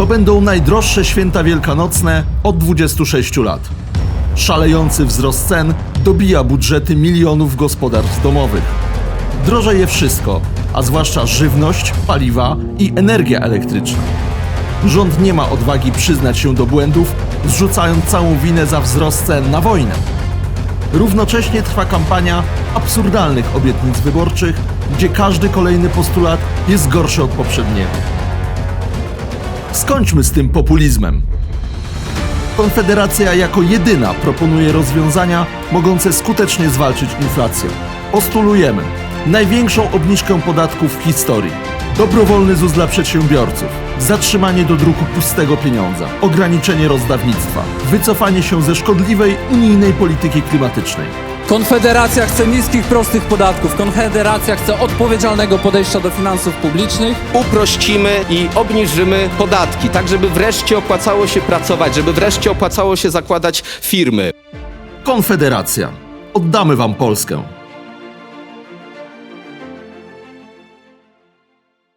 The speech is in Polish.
To będą najdroższe święta wielkanocne od 26 lat. Szalejący wzrost cen dobija budżety milionów gospodarstw domowych. Drożeje wszystko, a zwłaszcza żywność, paliwa i energia elektryczna. Rząd nie ma odwagi przyznać się do błędów, zrzucając całą winę za wzrost cen na wojnę. Równocześnie trwa kampania absurdalnych obietnic wyborczych, gdzie każdy kolejny postulat jest gorszy od poprzedniego. Skończmy z tym populizmem. Konfederacja jako jedyna proponuje rozwiązania mogące skutecznie zwalczyć inflację. Postulujemy największą obniżkę podatków w historii, dobrowolny ZUS dla przedsiębiorców, zatrzymanie do druku pustego pieniądza, ograniczenie rozdawnictwa, wycofanie się ze szkodliwej unijnej polityki klimatycznej. Konfederacja chce niskich, prostych podatków. Konfederacja chce odpowiedzialnego podejścia do finansów publicznych. uprościmy i obniżymy podatki, tak żeby wreszcie opłacało się pracować, żeby wreszcie opłacało się zakładać firmy. Konfederacja. Oddamy wam Polskę.